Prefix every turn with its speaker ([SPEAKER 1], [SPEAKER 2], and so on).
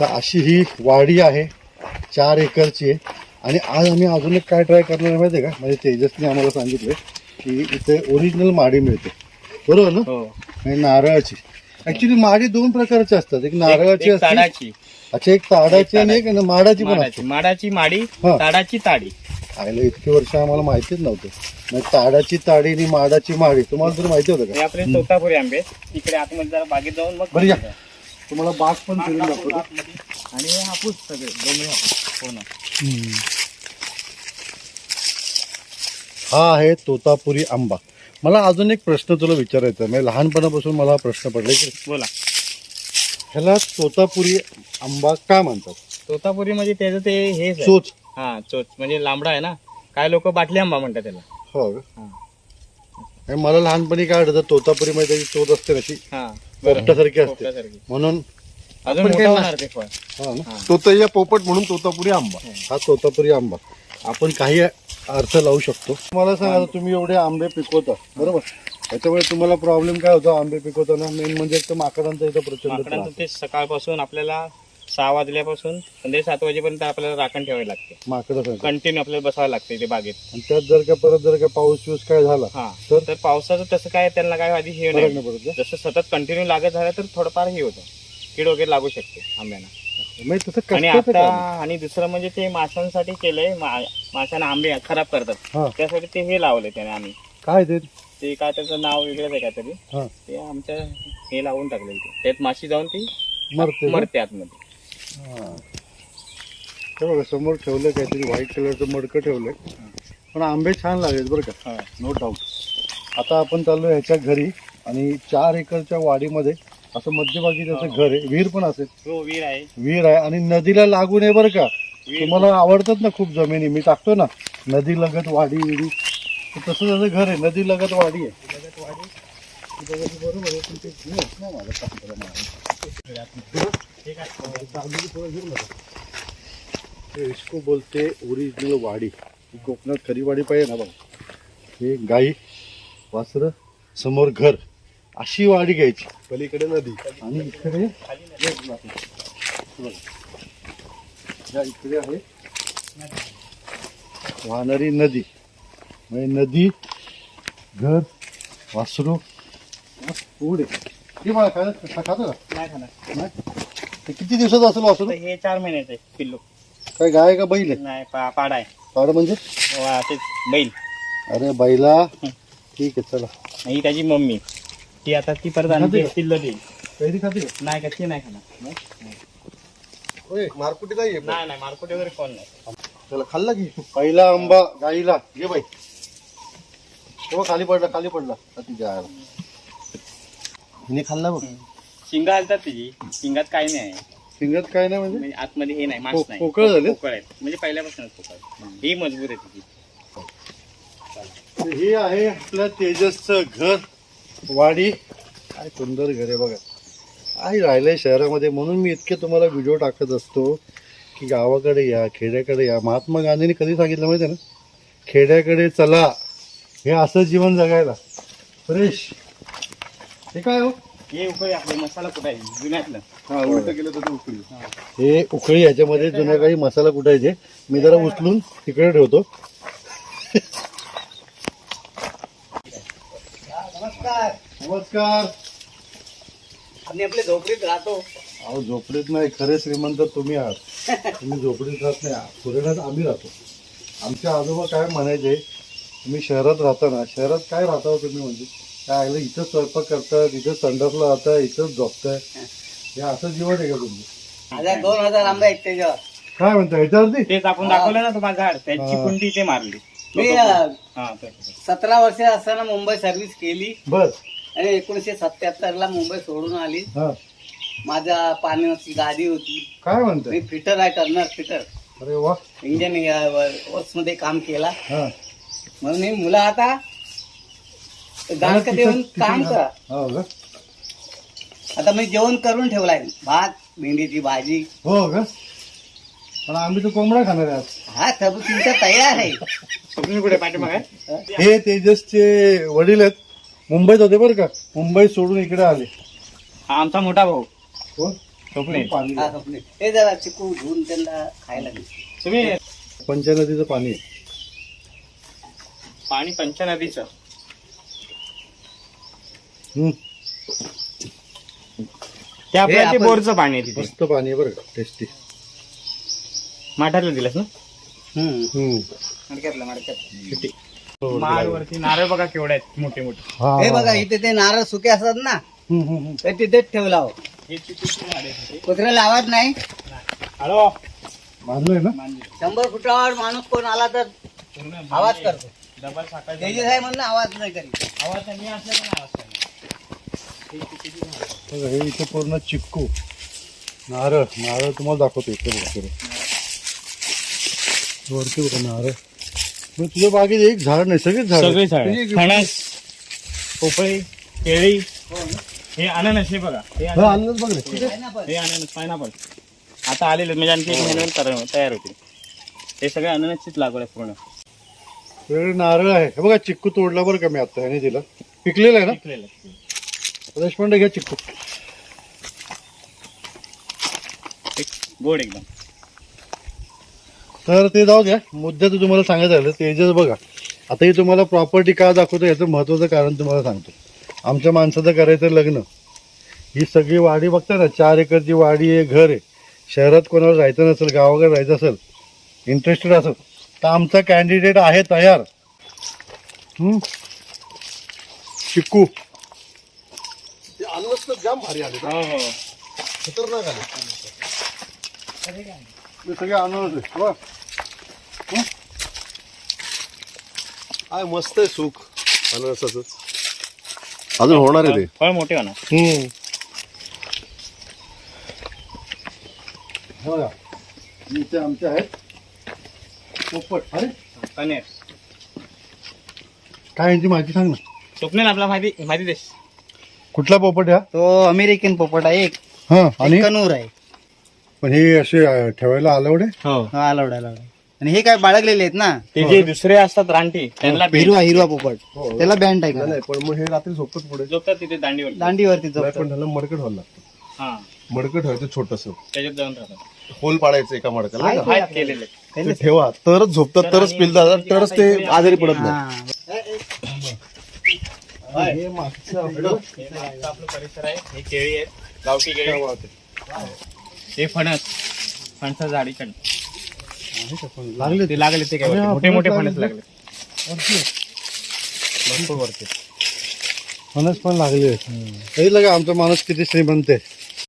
[SPEAKER 1] तर अशी ही वाडी आहे चार एकरची आहे. आणि आज आम्ही अजून एक काय ट्राय करणार आहे माहिती आहे का? म्हणजे तेजसने आम्हाला सांगितलं की इथे ओरिजिनल माडी मिळते. बरोबर ना?
[SPEAKER 2] हो.
[SPEAKER 1] नारळाची. ऍक्च्युली माडी दोन प्रकारची असतात. एक नारळाची असते अच्छा एक ताडाची आणि एक माडाची पण
[SPEAKER 2] माडाची.
[SPEAKER 1] असते.
[SPEAKER 2] माडाची माडी. ताडाची ताडी.
[SPEAKER 1] आयला इतकी वर्ष आम्हाला माहितीच नव्हतं. मग ताडाची ताडी आणि माडाची माडी तुम्हाला तर माहिती होतं का?
[SPEAKER 2] आपले तोतापुरी आंबे. तिकडे आतमध्ये जरा बागेत जाऊन मग
[SPEAKER 1] बरं तुम्हाला बाग पण फिरून
[SPEAKER 2] दाखवू
[SPEAKER 1] दाखवतो.
[SPEAKER 2] आणि हे हापूस सगळे डोंगरी हापूस हो ना.
[SPEAKER 1] हा आहे तोतापुरी आंबा. मला अजून एक प्रश्न तुला विचारायचा आहे. म्हणजे लहानपणापासून मला हा प्रश्न पडलाय की
[SPEAKER 2] बोला.
[SPEAKER 1] ह्याला तोतापुरी आंबा का म्हणतात?
[SPEAKER 2] तोतापुरी म्हणजे त्याचं ते हेच आहे.
[SPEAKER 1] चोच.
[SPEAKER 2] हा चोच. म्हणजे लांबडा आहे ना. काय लोक बाटली आंबा म्हणतात त्याला.
[SPEAKER 1] हो. का?
[SPEAKER 2] हा.
[SPEAKER 1] आणि मला लहानपणी काय वाटतं तोतापुरी मध्ये त्याची चोच असते कशी
[SPEAKER 2] हा
[SPEAKER 1] पोपटासारखी असते.
[SPEAKER 2] पोपटासारखी.
[SPEAKER 1] म्हणून
[SPEAKER 2] अजून
[SPEAKER 1] आपण
[SPEAKER 2] मोठं
[SPEAKER 1] काय
[SPEAKER 2] होणार ते फळ.
[SPEAKER 1] हा ना?
[SPEAKER 2] हा.
[SPEAKER 3] तोतय्या पोपट म्हणून तोतापुरी आंबा.
[SPEAKER 1] हा. तोतापुरी आंबा. आपण काही अर्थ लावू शकतो. मला सांगा आता तुम्ही एवढे आंबे पिकवता बरोबर? त्याच्यामुळे तुम्हाला प्रॉब्लेम काय होता? आंबे पिकवताना मेन म्हणजे एक तर माकडांचा इथं प्रचंड
[SPEAKER 2] माकडांचं. ते सकाळपासून आपल्याला सहा वाजल्यापासून संध्याकाळी सात वाजेपर्यंत आपल्याला राखण ठेवावी लागते.
[SPEAKER 1] माकडं.
[SPEAKER 2] कंटिन्यू आपल्याला बसावं लागते इथे बागेत.
[SPEAKER 1] आणि त्यात जर का परत जर का पाऊस बिऊस काय झाला
[SPEAKER 2] हा
[SPEAKER 1] तर?
[SPEAKER 2] तर पावसाचं तसं काय त्यांना काय आधी हे
[SPEAKER 1] फरक
[SPEAKER 2] नाही
[SPEAKER 1] नाही पडत का?
[SPEAKER 2] जसं सतत कंटिन्यू लागत झालं तर थोडंफार हे होतं. कीड वगैरे लागू शकते आंब्यांना.
[SPEAKER 1] म्हणजे तसं
[SPEAKER 2] आणि
[SPEAKER 1] कष्टाचं
[SPEAKER 2] आता
[SPEAKER 1] काम.
[SPEAKER 2] आणि दुसरं म्हणजे ते माशांसाठी केलंय मा- माशांना आंबे खराब करतात.
[SPEAKER 1] हा.
[SPEAKER 2] त्यासाठी ते हे लावले त्याने आम्ही.
[SPEAKER 1] काय ते?
[SPEAKER 2] ते काय त्याचं नाव वेगळंच आहे काहीतरी.
[SPEAKER 1] हा.
[SPEAKER 2] ते आमच्या हे लावून टाकलेलं ते. त्यात माशी जाऊन ती
[SPEAKER 1] मरते का?
[SPEAKER 2] मरते आतमध्ये.
[SPEAKER 1] हा. हे बघा समोर ठेवलं काहीतरी व्हाईट कलरचं मडकं ठेवलंय. पण आंबे छान लागले बरं का. नो डाऊट आता आपण चाललो ह्याच्या घरी आणि चार एकरच्या वाडीमध्ये असं मध्यभागी त्याचं घर आहे. विहीर पण असेल.
[SPEAKER 2] हो वीर आहे.
[SPEAKER 1] विहीर आहे आणि नदीला लागून आहे बरं का.
[SPEAKER 2] विहीर.
[SPEAKER 1] तुम्हाला आवडतात ना खूप जमिनी? मी टाकतो ना. नदी लगत वाडी विडी. तसं त्याचं घर आहे. नदी लगत वाडी आहे. लगत वाडी. बरोबर आहे पण ते नाही होत ना माझं काम करायला मला. ते इसको बोलते ओरिजिनल वाडी कोकणात खरी वाडी पाहिजे ना बघा हे गाई वासर समोर घर अशी वाडी घ्यायची
[SPEAKER 3] पलीकडे नदी
[SPEAKER 1] आणि इकडे बघा. इकडे आहे वाहणारी नदी म्हणजे नदी घर वासरू पुढे हे मला काय खातो का?
[SPEAKER 2] नाही खाणार.
[SPEAKER 1] नाही? ते किती दिवसाचं असेल वासरू?
[SPEAKER 2] हे चार महिन्याचे पिल्लू.
[SPEAKER 1] काय गाय का बैल आहे?
[SPEAKER 2] नाही पा- पाडा आहे.
[SPEAKER 1] पाड म्हणजे?
[SPEAKER 2] वा, तेच बैल.
[SPEAKER 1] अरे बैला ठीक आहे चला.
[SPEAKER 2] ही त्याची मम्मी. ती आता ती परत
[SPEAKER 1] खाते
[SPEAKER 2] आणते
[SPEAKER 1] का?
[SPEAKER 2] पिल्ल देईल.
[SPEAKER 1] कैरी खाते का?
[SPEAKER 2] नाही का ती नाही खाणार.
[SPEAKER 3] होय मारकुटी नाहीये पण.
[SPEAKER 2] नाही नाही मार्केट वगैरे कोण नाही.
[SPEAKER 1] त्याला खाल्ला की? पहिला आंबा गाईला. घे बाई. तेव्हा खाली पडला खाली पडला. अति जायला हिने खाल्ला बघ.
[SPEAKER 2] शिंगा हलतात तिची. शिंगात काही नाही आहे.
[SPEAKER 1] फिंगत काय नाही म्हणजे?
[SPEAKER 2] म्हणजे आतमध्ये हे नाही मांस नाही.
[SPEAKER 1] पोकळ झाले?
[SPEAKER 2] पोकळ आहेत. म्हणजे पहिल्यापासूनच पोकळ. ही मजबूत आहे तिची.
[SPEAKER 1] तर हे आहे आपलं तेजसचं घर वाडी. काय सुंदर घर आहे बघा. आई राहिलंय शहरामध्ये म्हणून मी इतके तुम्हाला व्हिडिओ टाकत असतो की गावाकडे या खेड्याकडे या. महात्मा गांधींनी कधी सांगितलं माहिती आहे ना? खेड्याकडे चला. हे असं जीवन जगायला. फ्रेश. हे काय हो?
[SPEAKER 2] हे उकळी आपले मसाला कुठायची जुन्यातलं.
[SPEAKER 1] हा,
[SPEAKER 3] उलटं केलं तर ते उकळी.
[SPEAKER 1] हे. उकळी ह्याच्यामध्ये जुन्या काही मसाला कुटायचे मी जरा उचलून तिकडे ठेवतो.
[SPEAKER 4] नमस्कार.
[SPEAKER 1] नमस्कार.
[SPEAKER 4] आम्ही आपल्या झोपडीत राहतो.
[SPEAKER 1] अहो झोपडीत नाही. खरे श्रीमंत तुम्ही आहात. तुम्ही झोपडीत राहत नाही. पुण्यात आम्ही राहतो. आमच्या आजोबा काय म्हणायचे? तुम्ही शहरात राहता ना. शहरात काय राहता हो तुम्ही म्हणजे? काय आलं? इथं स्वयंपाक करतात इथं संडासला राहताय इथंच झोपताय. हे असं जीवन आहे का तुमचं?
[SPEAKER 4] हजार दोन हजार आंबे आहेत त्याच्यावर.
[SPEAKER 1] काय म्हणता ह्याच्यावरती?
[SPEAKER 2] तेच आपण दाखवलं ना तुम्हाला झाड. त्याची
[SPEAKER 1] हा.
[SPEAKER 2] कुंडी ते मारली.
[SPEAKER 4] मी अं,
[SPEAKER 2] हा.
[SPEAKER 4] सतरा वर्ष असताना मुंबई सर्व्हिस केली.
[SPEAKER 1] बर.
[SPEAKER 4] आणि एकोणीसशे सत्याहत्तर ला मुंबई सोडून आली.
[SPEAKER 1] हा.
[SPEAKER 4] माझ्या पाण्याची गाडी होती.
[SPEAKER 1] काय म्हणताय?
[SPEAKER 4] मी फिटर आहे करणार फिटर
[SPEAKER 1] अरे वा.
[SPEAKER 4] इंजिनमध्ये काम केला.
[SPEAKER 1] हा.
[SPEAKER 4] म्हणून मी मुलं आता काम करा.
[SPEAKER 1] हो का
[SPEAKER 4] आता मी जेवण करून ठेवलाय. भात भेंडीची भाजी.
[SPEAKER 1] हो का पण आम्ही तर कोंबडा खाणार आहे आज.
[SPEAKER 4] हा सब तुमचा तयार आहे.
[SPEAKER 2] तुम्ही कुठे पाठीमाग?
[SPEAKER 1] हे? तेजसचे वडील आहेत. मुंबईत होते बरं का. मुंबई सोडून इकडे आले.
[SPEAKER 2] हा आमचा मोठा भाऊ.
[SPEAKER 1] हो?
[SPEAKER 2] स्वप्नील
[SPEAKER 1] पाणी
[SPEAKER 4] हा, स्वप्नील. जरा चिकू धुवून त्यांना खायला दे.
[SPEAKER 2] तुम्ही
[SPEAKER 1] पंचनदीचं पाणी आहे.
[SPEAKER 2] पाणी पंचनदीचं.
[SPEAKER 1] हम्म,
[SPEAKER 2] ते आपल्या ते
[SPEAKER 4] आपण-
[SPEAKER 2] बोरचं पाणी आहे तिथे.
[SPEAKER 1] मस्त पाणी आहे बरं का टेस्टी
[SPEAKER 2] माठातलं दिलंस ना?
[SPEAKER 4] हम्म.
[SPEAKER 2] मडक्यातलं मडक्यात माळवरती नारळ बघा केवढे आहेत मोठे मोठे.
[SPEAKER 4] हे. बघा इथे ते नारळ सुके असतात ना ते तिथेच ठेवला हो.
[SPEAKER 2] हे चिकूची झाडे आहेत तिथे.
[SPEAKER 4] कुत्रे लावत नाही.
[SPEAKER 2] हॅलो?
[SPEAKER 1] मानलंय ना?
[SPEAKER 4] शंभर फुटावर माणूस कोण आला तर
[SPEAKER 2] पूर्ण
[SPEAKER 4] आवाज करतो.
[SPEAKER 2] डबल साखर
[SPEAKER 4] म्हणून आवाज नाही करीत.
[SPEAKER 2] आवाज त्यांनी असला पण आवाज करणार. हे चिकूची झाडं.
[SPEAKER 1] बघा, हे इथे पूर्ण चिक्कू. नारळ नारळ तुम्हाला दाखवतो इथे बघा. वरती बघा नारळ. मग तुझ्या बागेत एक झाड नाही सगळेच झाड
[SPEAKER 2] सगळे झाड फणस पोपळी केळी हे अननस हे बघा. हे अननस.
[SPEAKER 3] बघ.
[SPEAKER 2] हे अननस पायनापल आता आलेले म्हणजे आणखी एक महिन्यात तयार होतील. हे सगळे अननसचीच लागवड आहे पूर्ण.
[SPEAKER 1] नारळ आहे. हे बघा चिक्कू तोडला बरं का मी आता ह्याने दिला. पिकलेला आहे ना?
[SPEAKER 2] पिकलेलं.
[SPEAKER 1] देशपांडे घ्या
[SPEAKER 2] एक गोड एकदम.
[SPEAKER 1] तर ते जाऊ द्या मुद्द्याचं तुम्हाला सांगायचं झालं तेजस बघा. आता ही तुम्हाला प्रॉपर्टी का दाखवतो याचं महत्वाचं कारण तुम्हाला सांगतो. आमच्या माणसाचं करायचं लग्न. ही सगळी वाडी बघता ना चार एकरची वाडी आहे घर आहे. शहरात कोणाला राहायचं नसेल गावाकडे राहायचं असेल इंटरेस्टेड असेल तर आमचा कॅन्डिडेट आहे तयार? चिक्कू.
[SPEAKER 3] ते अन्नच तर जाम भारी आले. खतरनाक आले.
[SPEAKER 1] हे सगळे आणूनच आहे.
[SPEAKER 3] काय मस्त आहे सुख अननसाचं अजून होणार आहे ते.
[SPEAKER 2] फळ मोठे होणार.
[SPEAKER 1] हे इथे आमचे आहेत. पोपट अरे.
[SPEAKER 2] पनीर.
[SPEAKER 1] काय यांची माहिती सांग ना.
[SPEAKER 2] स्वप्नील आपला माहिती माहिती देस
[SPEAKER 1] कुठला पोपट हा?
[SPEAKER 4] तो अमेरिकन पोपट आहे एक.
[SPEAKER 1] हा आणि?
[SPEAKER 4] कनूर आहे.
[SPEAKER 1] पण हे असे अं, ठेवायला अलाउड आहे?
[SPEAKER 2] हो.
[SPEAKER 4] हा आणि हे काय बाळगलेले आहेत ना?
[SPEAKER 2] ते जे दुसरे असतात रानटी त्यांना
[SPEAKER 4] हिरवा हिरवा पोपट.
[SPEAKER 3] हो.
[SPEAKER 4] त्याला बँड आहे का?
[SPEAKER 3] नाही पण मग हे रात्री झोपत पुढे.
[SPEAKER 2] झोपतात तिथे दांडीवर
[SPEAKER 4] दांडीवरती
[SPEAKER 3] नाही
[SPEAKER 4] झोपतात.
[SPEAKER 3] पण त्याला मडकं ठेवायला लागतं.
[SPEAKER 2] हा.
[SPEAKER 3] मडकं ठेवायचं छोटस.
[SPEAKER 2] त्याच्यात जाऊन राहतात.
[SPEAKER 3] होल पाडायचं एका मडकाला नाही का?
[SPEAKER 2] आहेत केलेले.
[SPEAKER 3] ते ठेवा. तरच झोपतात तरच पिलतात. तरच ते आजारी पडत नाही.
[SPEAKER 4] हा.
[SPEAKER 1] हे मागचं
[SPEAKER 2] हे आपलं परिसर आहे. हे केळी आहेत. गावठी केळी. हे फणस. फणसा? झाडीकडे
[SPEAKER 1] लागले
[SPEAKER 2] ते लागले ते काय मोठे मोठे
[SPEAKER 1] फणस.
[SPEAKER 2] लागले. भरपूर वरती
[SPEAKER 1] फणस पण लागले. हे लगा आमचा माणूस किती श्रीमंत आहे?